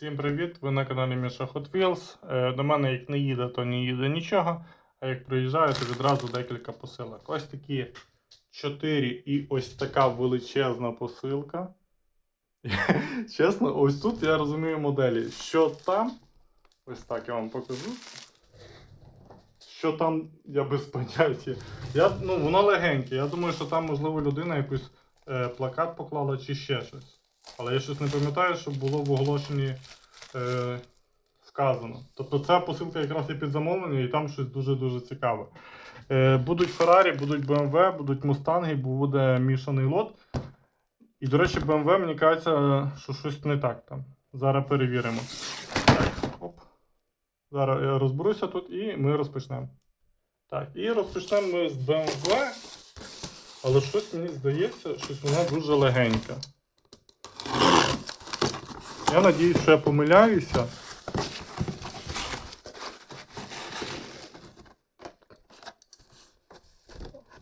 Всім привіт! Ви на каналі Міша Hot Wheels. Е, До мене як не їде, то не їде нічого. А як приїжджає, то відразу декілька посилок. Ось такі 4 і ось така величезна посилка. Чесно, ось тут я розумію моделі. Що там? Ось так я вам покажу. Що там, я без поняття. Я, ну, воно легеньке. Я думаю, що там, можливо, людина якийсь е, плакат поклала чи ще щось. Але я щось не пам'ятаю, щоб було в оголошенні е, сказано. Тобто ця посилка якраз є під замовлення і там щось дуже-дуже цікаве. Е, будуть Феррарі, будуть BMW, будуть Мустанги, буде мішаний лот. І, до речі, BMW, мені кажеться, що щось не так там. Зараз перевіримо. Так, оп. Зараз я розберуся тут і ми розпочнемо. Так, і розпочнемо ми з BMW. Але щось мені здається, щось вона дуже легенька. Я надіюсь, що я помиляюся.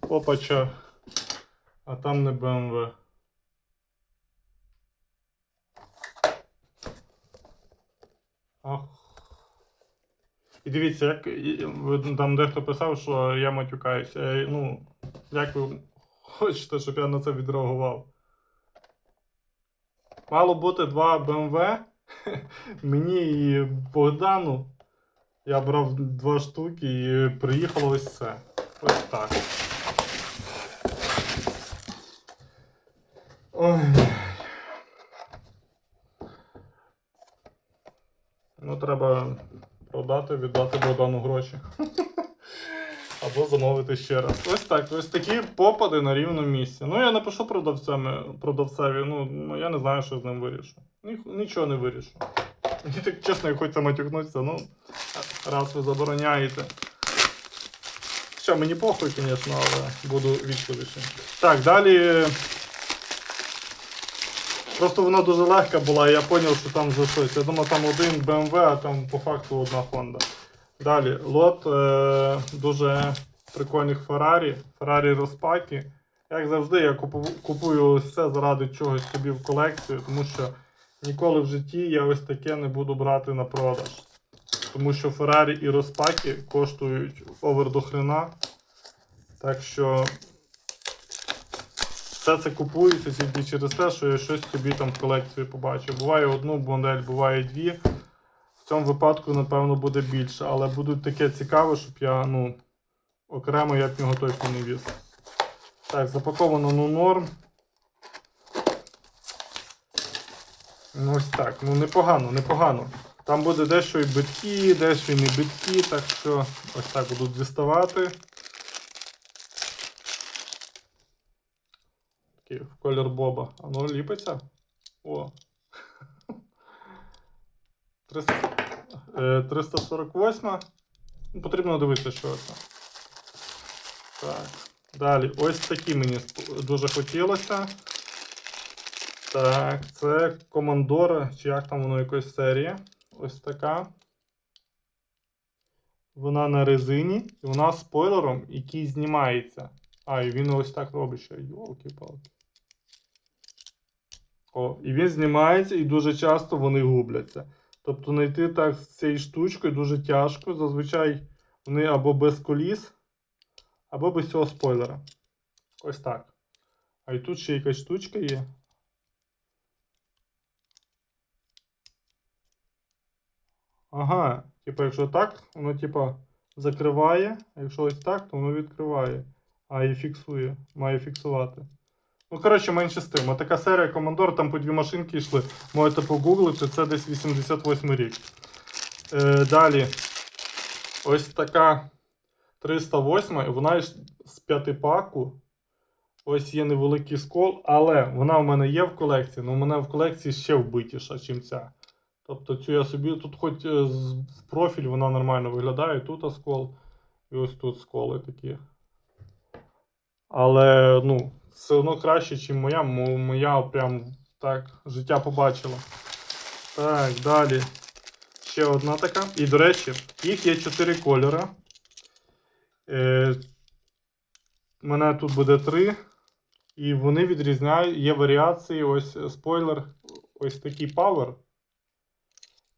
Опача. А там не БМВ. Ах. І дивіться, як там дехто писав, що я матюкаюся. Е, Ну, як ви хочете, щоб я на це відреагував? Мало бути два BMW. Мені і Богдану. Я брав два штуки і приїхало ось це. Ось так. Ой. Ну, треба продати, віддати Богдану гроші. Або замовити ще раз. Ось так. Ось такі попади на рівному місці. Ну, я напишу продавцеві, ну, ну я не знаю, що з ним вирішу. Ні, нічого не вирішу. Мені так чесно, як хочеться матюкнутися, ну, раз ви забороняєте. Що, мені похуй, звісно, але буду вічливішим. Так, далі. Просто вона дуже легка була, і я зрозумів, що там за щось. Я думав, там один BMW, а там по факту одна Honda. Далі, лот е, дуже прикольних Феррарі, Феррарі розпаки. Як завжди, я купую ось це заради чогось собі в колекцію, тому що ніколи в житті я ось таке не буду брати на продаж. Тому що Феррарі і розпаки коштують овер до хрена. Так що все це купується тільки через те, що я щось собі там в колекції побачив. Буває одну модель, буває дві. В цьому випадку, напевно, буде більше, але будуть таке цікаве, щоб я, ну, окремо я б його точно не віз. Так, запаковано ну норм. Ну ось так. Ну непогано, непогано. Там буде дещо і битки, дещо і не битки, так що ось так будуть діставати. Такий в колір Боба. А ну ліпиться. О. 300, е, 348. Ну, Потрібно дивитися, що це. Так. Далі. Ось такі мені дуже хотілося. Так, це Командора, чи як там воно якось серія. Ось така. Вона на резині, і вона з спойлером, який знімається. А, і він ось так робить ще. Йолки-палки. О, і він знімається, і дуже часто вони губляться. Тобто знайти так з цією штучкою дуже тяжко. Зазвичай вони або без коліс, або без цього спойлера. Ось так. А і тут ще якась штучка є. Ага, типа, якщо так, воно типа закриває, а якщо ось так, то воно відкриває. А і фіксує, має фіксувати. Ну, коротше, менше з тим. Така серія Commodore, там по дві машинки йшли. Можете погуглити, це десь 88 рік. Е, далі. Ось така 308, і вона з п'ятипаку. Ось є невеликий скол, але вона в мене є в колекції, але в мене в колекції ще вбитіша, ніж ця. Тобто цю я собі тут хоч е, в профіль вона нормально виглядає, тут оскол, і ось тут сколи такі. Але, ну, все одно краще, ніж моя. Моя прям так життя побачила. Так, далі. Ще одна така. І, до речі, їх є 4 кольори. Е, у мене тут буде 3. І вони відрізняють, є варіації. Ось е, спойлер, ось такий Power.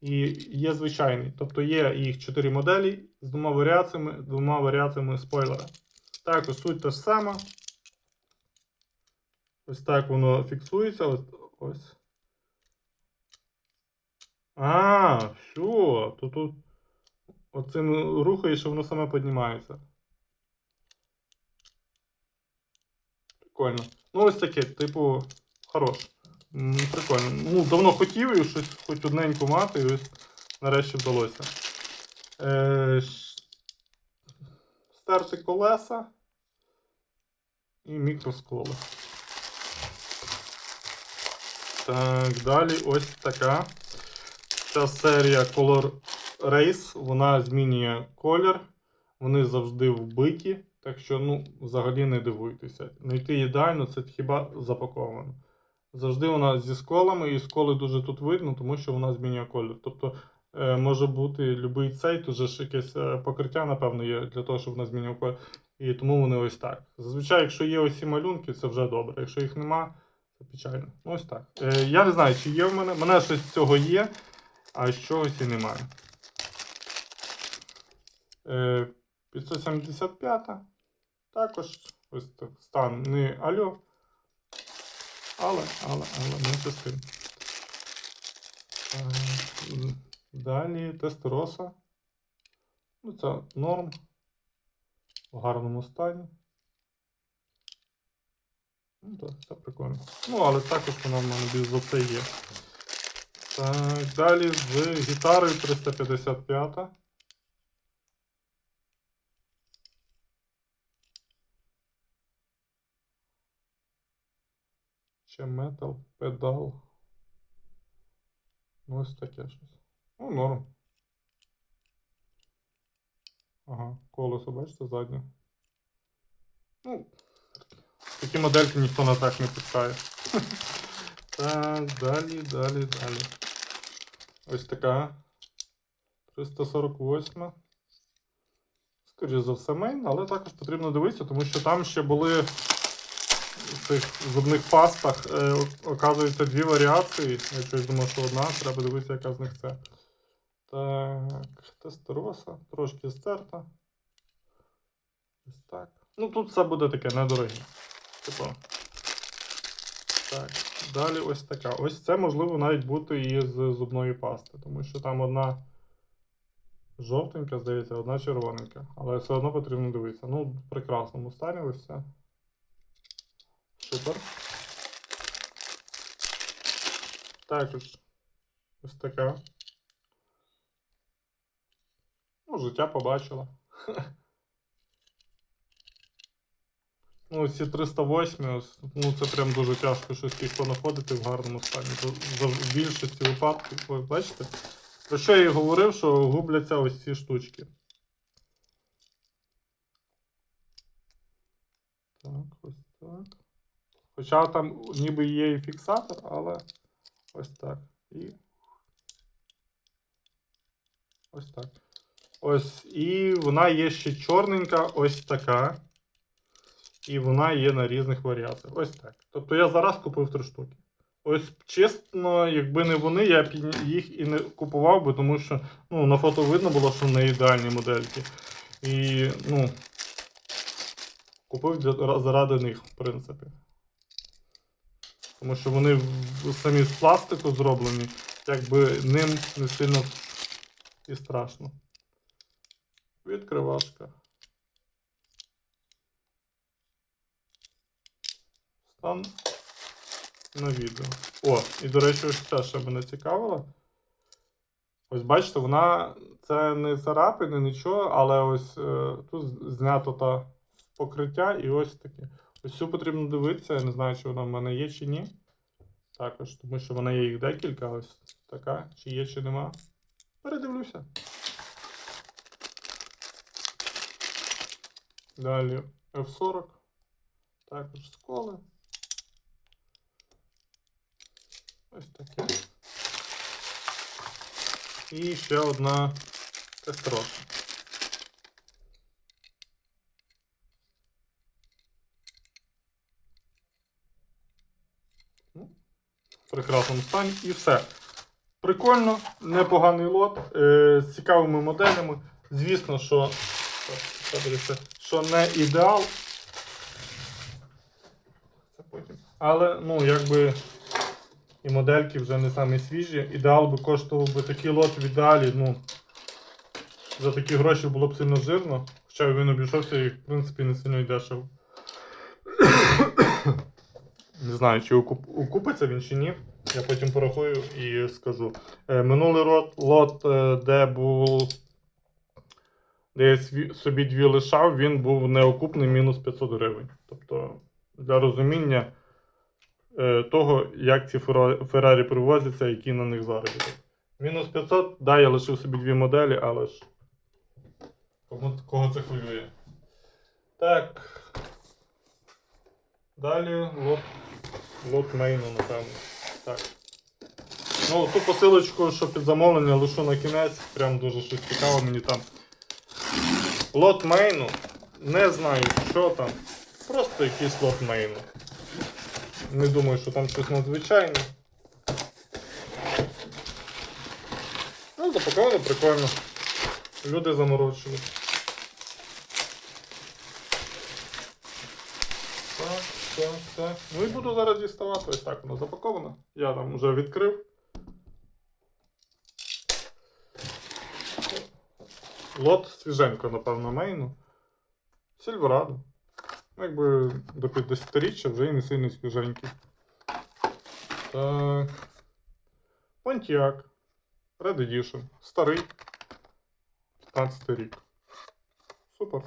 і є звичайний. Тобто є їх 4 моделі з двома варіаціями, двома варіаціями спойлера. Також суть та ж сама. Ось так воно фіксується. Ось. ось. А, все. То тут оцим рухаєш, воно саме піднімається. Прикольно. Ну, ось таке, типу, хорош. Прикольно. Ну, давно хотів і щось хоч одненьку мати, і ось нарешті вдалося. Е, стерти колеса і мікросколи. Так, далі ось така. Ця серія Color Race, вона змінює колір. Вони завжди вбиті. Так що, ну, взагалі не дивуйтеся. Знайти ідеально, це хіба запаковано. Завжди вона зі сколами, і сколи дуже тут видно, тому що вона змінює колір. Тобто е, може бути любий цей, тут же ж якесь е, покриття, напевно, є для того, щоб вона змінювала колір. І тому вони ось так. Зазвичай, якщо є ось ці малюнки, це вже добре. Якщо їх нема, це печально. Ну, ось так. Е, я не знаю, чи є в мене. Мене щось з цього є, а чогось і немає. Е, 575. Також ось так. Стан не альо. Але, але, але тим. Так, м, Далі тестероса. Ну, це норм. В гарному стані. Ну, так, це прикольно. Ну, але також вона в мене без оце є. Так, далі з гітарою 355. Ще метал, педал. Ну, ось таке щось. Ну, норм. Ага, колесо, бачите, заднє. Ну, такі модельки ніхто на так не пускає. Так, далі, далі, далі. Ось така. 348. Скоріше за все, мейн, але також потрібно дивитися, тому що там ще були цих зубних пастах, е, оказується, дві варіації. Я щось думав, що одна, треба дивитися, яка з них це. Так, тестероса, трошки стерта. Ось так. Ну тут все буде таке недороге. Типу. Так, далі ось така. Ось це можливо навіть бути і з зубної пасти, тому що там одна жовтенька, здається, одна червоненька. Але все одно потрібно дивитися. Ну, в прекрасному стані ось це. Супер. Також ось така. Ну, життя побачила. Ну, ці 308, ось, ну це прям дуже тяжко щось їх понаходити в гарному стані. В більшості випадків, ось бачите? Про що я і говорив, що губляться ось ці штучки. Так, ось. Хоча там ніби є і фіксатор, але ось так. І. Ось так. Ось. І вона є ще чорненька, ось така. І вона є на різних варіаціях. Ось так. Тобто я зараз купив три штуки. Ось чесно, якби не вони, я б їх і не купував би, тому що ну, на фото видно було, що не ідеальні модельки. І, ну, купив заради них, в принципі. Тому що вони самі з пластику зроблені, якби ним не сильно і страшно. Відкривашка. Стан на відео. О, і до речі, ось це ще мене цікавило. Ось бачите, вона це не царапини, нічого, але ось е, тут знято та покриття і ось таке. Ось цю потрібно дивитися, я не знаю, чи вона в мене є чи ні. Також, тому що в мене є їх декілька, ось така, чи є, чи нема. Передивлюся. Далі F40. Також сколи. Ось таке. І ще одна тестроша. В прекрасному стані і все. Прикольно, непоганий лот, е, з цікавими моделями. Звісно, що, що не ідеал. Це потім. Але, ну, якби і модельки вже не самі свіжі. Ідеал би коштував би такий лот в ідеалі, ну, за такі гроші було б сильно жирно. Хоча він обійшовся і, в принципі, не сильно й дешево. Не знаю, чи окуп- окупиться він чи ні. Я потім порахую і скажу. Е, минулий лот, лот е, де був. Де я собі дві лишав, він був неокупний мінус 500 гривень. Тобто, для розуміння е, того, як ці Феррарі привозяться, які на них заробіток. Мінус 500, да, я лишив собі дві моделі, але ж. Кого це хвилює? Так. Далі лот, лот мейну, напевно. Так. Ну, ту посилочку, що під замовлення, лишу на кінець. Прям дуже щось цікаве мені там. Лот мейну. Не знаю, що там. Просто якийсь лот мейну. Не думаю, що там щось надзвичайне. Ну, запаковано прикольно. Люди заморочили. Так, так. Ну і буду зараз діставати. Ось так воно запаковано. Я там вже відкрив. Лот свіженько, напевно, мейну. Сільверадо. Ну, якби до 50-річчя вже і не сильно свіженький. Так. Pontiac. Red Edition. Старий. 15 рік. Супер.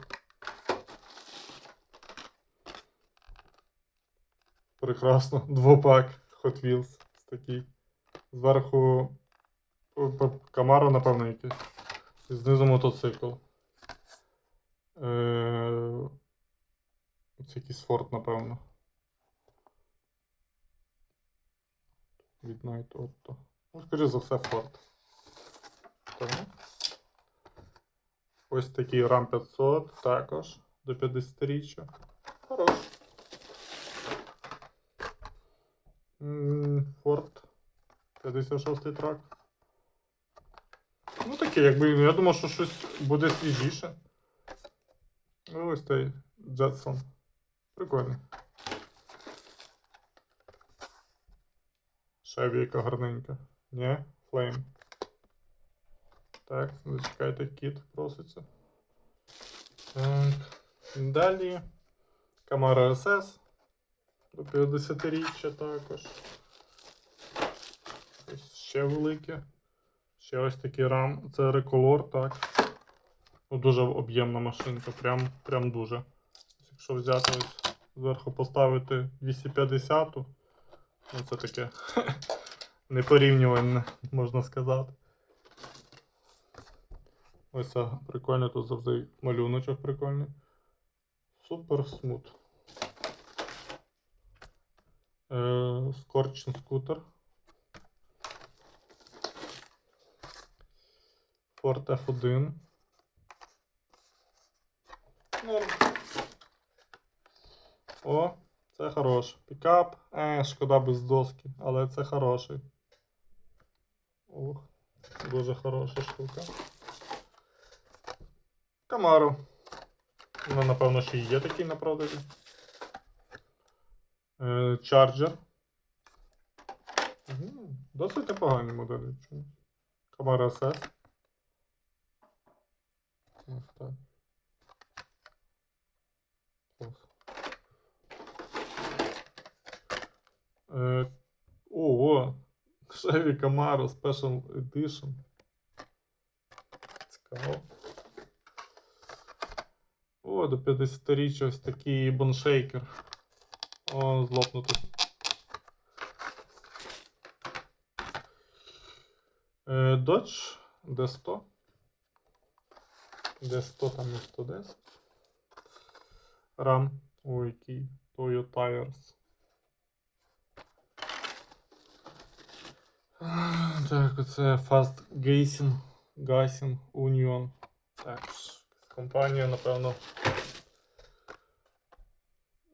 Прекрасно. Двопак Hot Wheels. Такий. Зверху Камаро, напевно, якийсь. І знизу мотоцикл. Е... Це якийсь Ford, напевно. Від Night Otto. Ну, скоріше за все. Так. Ось такий RAM 500 також до 50-річчя. Хорош. М, Ford 56 трак. Ну таке, якби я думав, що щось буде свіжіше. Ну, Ось цей Jetson. Прикольний. Шеві яка гарненька. Ні, Flame. Так, зачекайте, кіт проситься. Так. Далі. Камара SS. До 50-річчя також. Ще велике. Ще ось такий рам. Це реколор, так. Ну, дуже об'ємна машинка, прям, прям дуже. Якщо взяти ось зверху поставити 250, ну це таке непорівнювальне, можна сказати. Ось це прикольно, тут завжди малюночок прикольний. Супер смут. Е, Скорчен скутер. Ford F1. Норм. О, це хорош. Пікап. Е, шкода без доски, але це хороший. Ох, дуже хороша штука. Камаро. Ну, напевно, ще є такий на продажі. Е, Чарджер. Досить непогані моделі. Камара SS. Ось. Е, ого! Chevy Camaro Special Edition. Цікаво. О, до 50-річчя ось такий боншейкер. О, злопнутий. Е, Dodge D100. D100 там і 110. RAM. Ой, який. Toyo Tires. Так, оце Fast Gazing, Gasing Union. Так, компанія, напевно.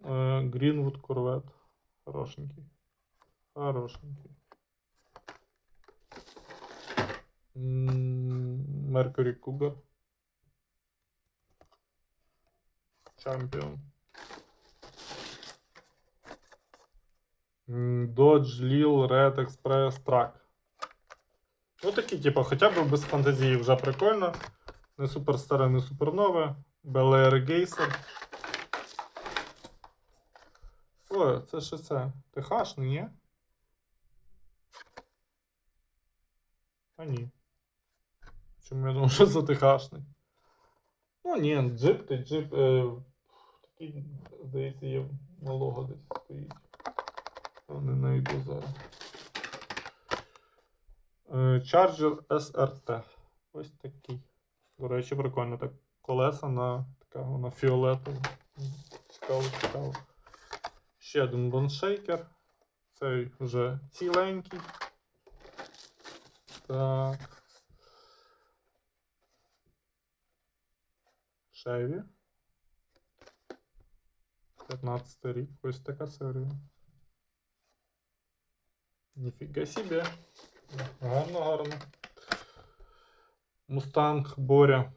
Е, Greenwood Corvette. Хорошенький. Хорошенький. Mercury Cougar. Champion. Dodge Lil Red Express Track. Ну такі, типу, хоча б без фантазії вже прикольно. Не супер старе, не супер нове. Air Geyser. Ой, це що це? Техашний, ні? А ні. Чому я думав, що це техашний? Ну ні, джип, ти джип. Е, такий, здається, є малого десь стоїть. Я Не знайду зараз. Е, Charger SRT. Ось такий. До речі, прикольно. Так колеса на така вона фіолетова. Цікаво, цікаво. Ще один боншейкер. Цей вже ціленький. Так. Шеві. 15 рік. Ось така серія. Ніфіга собі. Гарно, гарно. Мустанг Боря.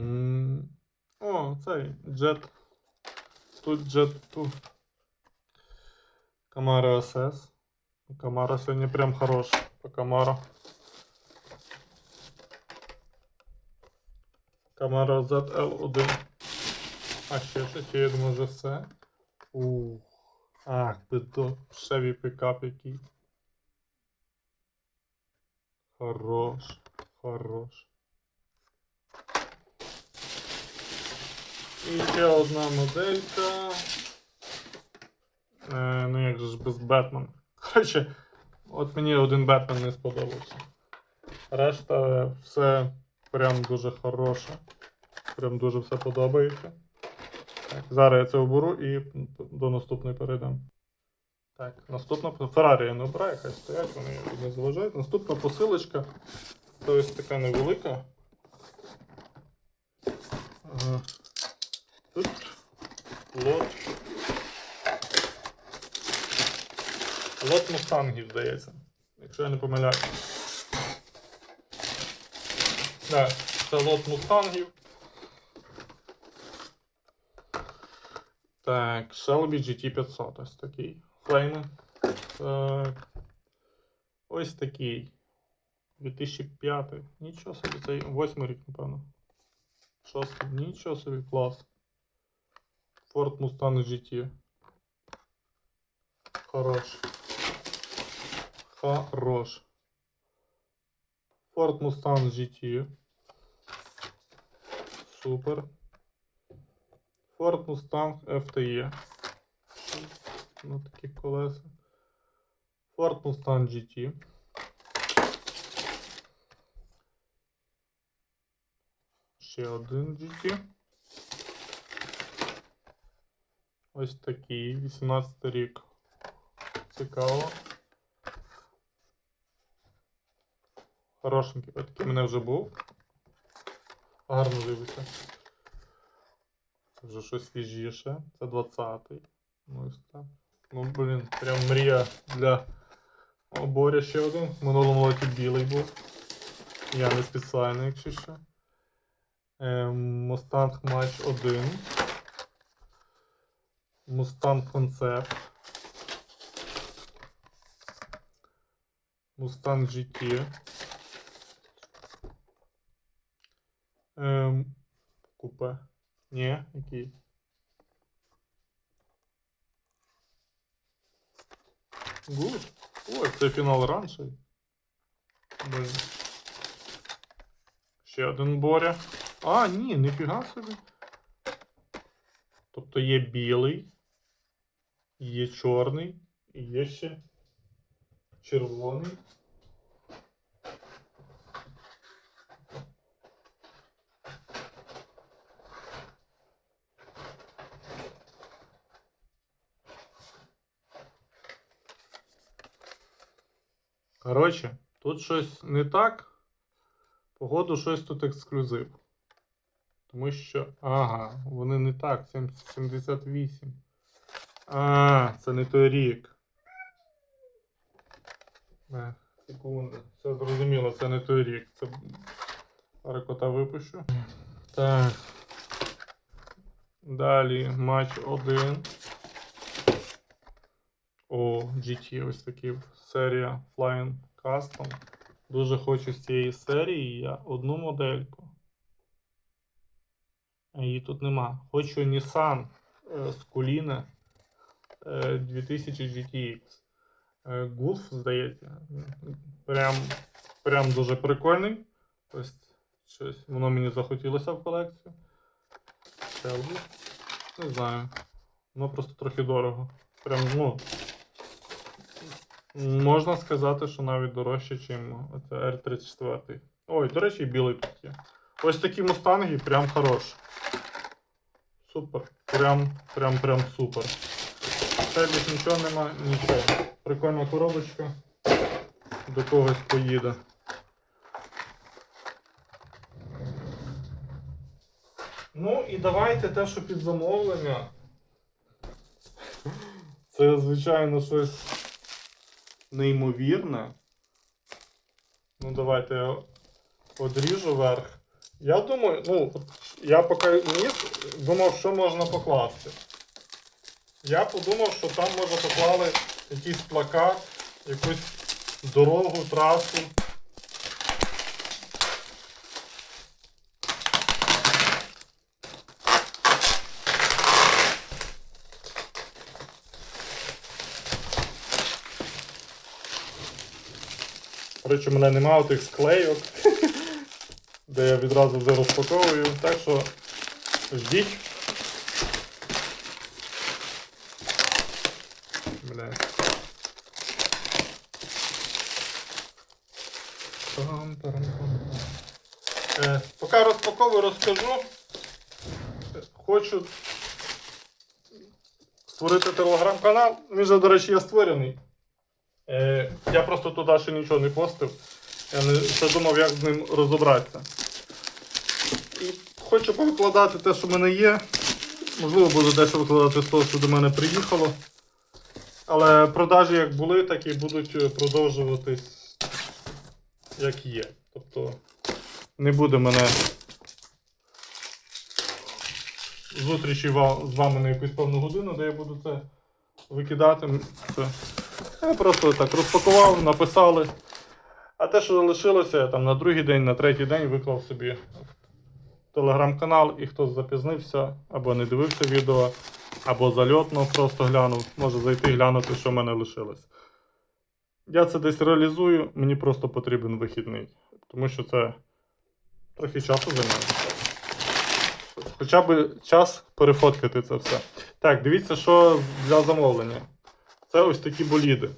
М, О, цей Jet. Тут Jet 2. Camaro SS. Camaro сьогодні прям хорош по Camaro. Camaro ZL1. А ще щось, я думаю, вже все. Ух. Ах, ти то Chevy пікап який. Хорош, хорош. І ще одна моделька. Е, ну як же ж без Бетмен. Коротше, от мені один Бетмен не сподобався. Решта все прям дуже хороше. Прям дуже все подобається. Так, зараз я це оберу і до наступної перейдемо. Так, наступна Феррарі я не обираю, хай стоять, вони не заважають. Наступна посилочка. Це ось така невелика. Тут лот. Лот мустангів, здається. Якщо я не помиляюсь. Так, це лот мустангів. Так, Shelby GT500 ось такий. Флейми. Так. Ось такий. 2005. Нічого собі, цей 8 рік, напевно. 6. Нічого собі, клас. Ford Mustang GT. Хорош. Хорош. Ford Mustang GT. Супер. Ford Mustang FTE. На такі колеса. Ford Mustang GT. Ще один GT. Ось такий, 18 рік. Цікаво. Хорошенький. Такий мене вже був. Гарно дивиться. Це вже щось свіжіше. Це 20-й. Ну. Ну, блін, прям мрія для оборя ще один. Минулому році білий був. Я не спеціально, якщо що. Ем, Mustang Match 1. Mustang Concept. Mustang GT. Ем, купе. Ні, який? Гуд. Ой, це фінал ранший. Блін. Ще один Боря. А, ні, ніфіга собі. Тобто є білий, є чорний, і є ще червоний. Коротше, тут щось не так. Походу, щось тут ексклюзив. Тому що. Ага, вони не так. 78. А, це не той рік. Не, секунду. Все зрозуміло, це не той рік. Це рекота випущу. Так. Далі матч 1. О, GT ось такі серія Flying Custom. Дуже хочу з цієї серії я одну модельку. Її тут нема. Хочу Nissan е, з Куліна е, 2000 GTX. Е, Гулф, здається. Прям, прям дуже прикольний. Ось щось воно мені захотілося в колекцію. Не знаю. Воно просто трохи дорого. Прям, ну. Можна сказати, що навіть дорожче, ніж оце R34. Ой, до речі, і білий тут є. Ось такі мустанги, прям хороші. Супер. Прям, прям, прям супер. Ще більш нічого нема, нічого. Прикольна коробочка. До когось поїде. Ну і давайте те, що під замовлення. Це, звичайно, щось неймовірне. Ну, давайте я одріжу верх. Я думаю, ну, я поки ніс, думав, що можна покласти. Я подумав, що там може поклали якийсь плакат, якусь дорогу, трасу. Речі, у мене немає тих склейок, де я відразу вже розпаковую. Так що ждіть. Бля. Е, поки розпаковую, розкажу. Хочу створити телеграм-канал. Він же, до речі, є створений. Е, я просто туди ще нічого не постив. Я не ще думав, як з ним розібратися. І хочу повикладати те, що в мене є. Можливо, буду дещо викладати з того, що до мене приїхало. Але продажі як були, так і будуть е, продовжуватись як є. Тобто не буде мене зустрічі з вами на якусь певну годину, де я буду це викидати. Це я просто так розпакував, написали. А те, що залишилося, я там на другий день, на третій день виклав собі телеграм-канал, і хто запізнився, або не дивився відео, або зальотно просто глянув, може зайти глянути, що в мене лишилось. Я це десь реалізую, мені просто потрібен вихідний, тому що це трохи часу займає. Хоча б час перефоткати це все. Так, дивіться, що для замовлення. Це ось такі боліди.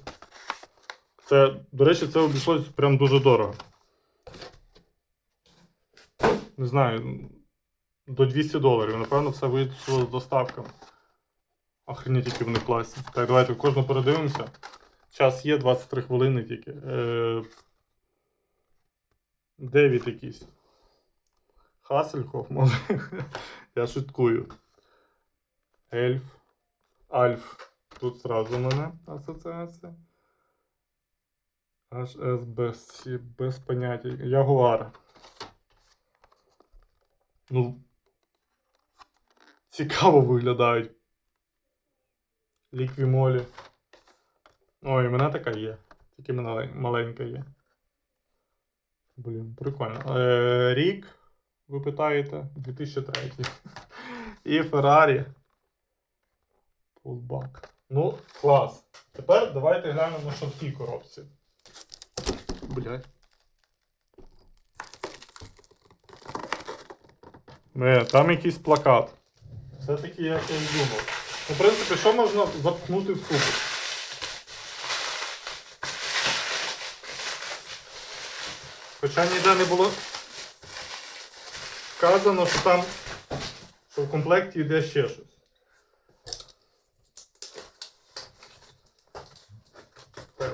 Це, до речі, це обійшлось прям дуже дорого. Не знаю, до 200 доларів. Напевно, все вийшло з доставками. Охренеть, які вони класні. Так, давайте кожну передивимося. Час є 23 хвилини тільки. Е... Девід якийсь. Хасельков, може. Я шуткую. Ельф. Альф. Тут сразу у мене асоціація. HS без, без поняття. Ягуар. Ну. Цікаво виглядають. Ліквімолі. Ой, мене така є. Тільки мене маленька є. Блін, прикольно. Е, рік, ви питаєте, 2003. І Феррарі. Пулбак. Ну, клас. Тепер давайте глянемо, що в цій коробці. Блять. Не, там якийсь плакат. Все-таки я і думав. Ну, в принципі, що можна запхнути в сумку? Хоча ніде не було вказано, що там що в комплекті йде ще щось.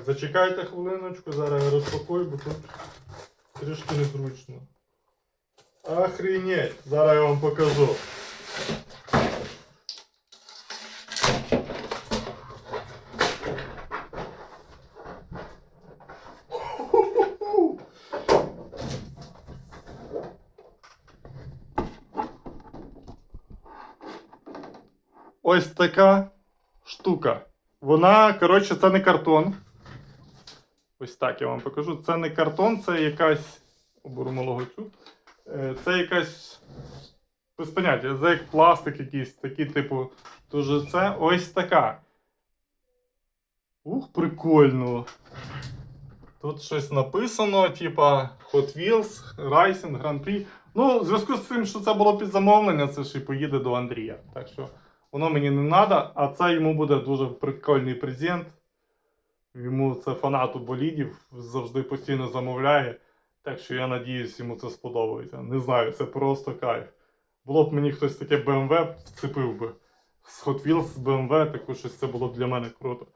зачекайте хвилиночку, зараз я розпакую, бо тут трішки незручно. Охренеть! Зараз я вам покажу. Ось така штука. Вона, коротше, це не картон. Ось так я вам покажу. Це не картон, це якась. Оберу малого цю. Е, Це якась. Без поняття, це як пластик якийсь, такий, типу. Тож це ось така. Ух, прикольно. Тут щось написано, типа Hot Wheels, Racing, Grand Prix. Ну, в зв'язку з тим, що це було під замовлення, це ж і поїде до Андрія. Так що воно мені не треба, а це йому буде дуже прикольний презент. Йому це фанату болідів завжди постійно замовляє. Так що я надіюсь, йому це сподобається. Не знаю, це просто кайф. Було б мені хтось таке BMW вцепив би. З Hot Wheels, BMW, таку щось це було б для мене круто.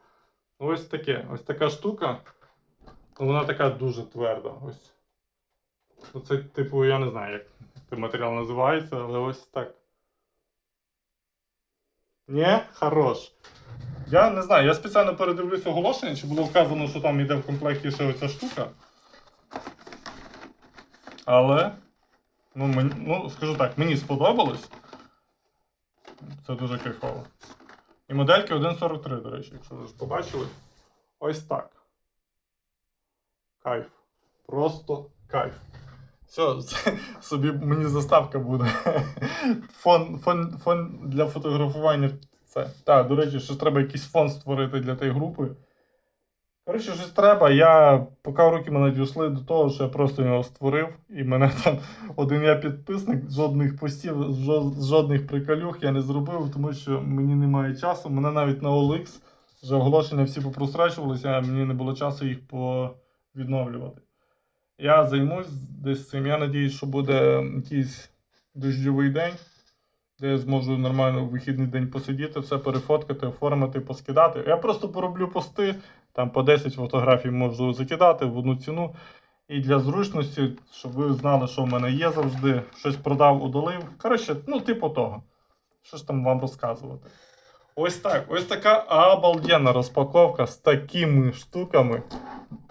Ось таке, ось така штука. Вона така дуже тверда. Ось. Ну, це, типу, я не знаю, як цей матеріал називається, але ось так. Ні, хорош. Я не знаю, я спеціально передивлюсь оголошення, чи було вказано, що там йде в комплекті ще оця штука. Але. Ну, мені, ну, скажу так, мені сподобалось. Це дуже кайфово. І модельки 1.43, до речі, якщо ви ж побачили. Ось так. Кайф. Просто кайф. Все, собі мені заставка буде. Фон, фон, фон для фотографування. Це. Так, до речі, що треба якийсь фон створити для тієї групи. Коротше, щось треба. Я, поки руки мене дійшли до того, що я просто його створив, і мене там один я підписник, жодних постів, жодних приколюх я не зробив, тому що мені немає часу. Мене навіть на OLX вже оголошення всі попрострачувалися, а мені не було часу їх повідновлювати. Я займусь десь цим. Я надіюсь, що буде якийсь дощовий день, де я зможу нормально в вихідний день посидіти, все перефоткати, оформити, поскидати. Я просто пороблю пости, там по 10 фотографій можу закидати в одну ціну. І для зручності, щоб ви знали, що в мене є завжди, щось продав, удалив. Коротше, ну, типу того. Що ж там вам розказувати? Ось так. Ось така обалденна розпаковка з такими штуками.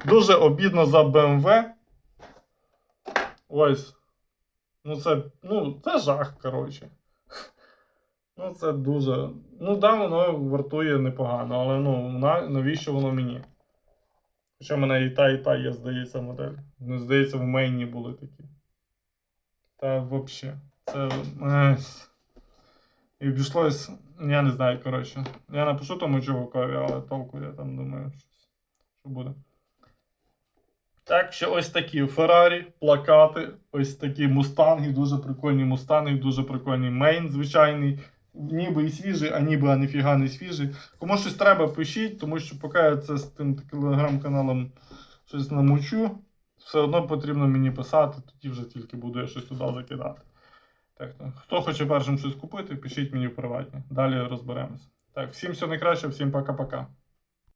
Дуже обідно за BMW. Ось. Ну, це, ну, це жах, коротше. Ну, це дуже. Ну, да, воно вартує непогано, але ну, на, навіщо воно мені? Хоча в мене і та, і та є, здається, модель. Ну, здається, в мейні були такі. Та взагалі. Це. І обійшлось, я не знаю, коротше. Я напишу тому чувакові, але толку я там думаю, щось, що буде. Так що ось такі Феррарі, плакати, ось такі мустанги, дуже прикольні мустанги, дуже прикольний мейн звичайний. Ніби і свіжий, а ніби а ніфіга не свіжий. Кому щось треба, пишіть, тому що поки я це з тим телеграм-каналом щось намучу, все одно потрібно мені писати, тоді вже тільки буду я щось туди закидати. Так, хто хоче першим щось купити, пишіть мені в приватні. Далі розберемось. Так, всім все найкраще, всім пока-пока.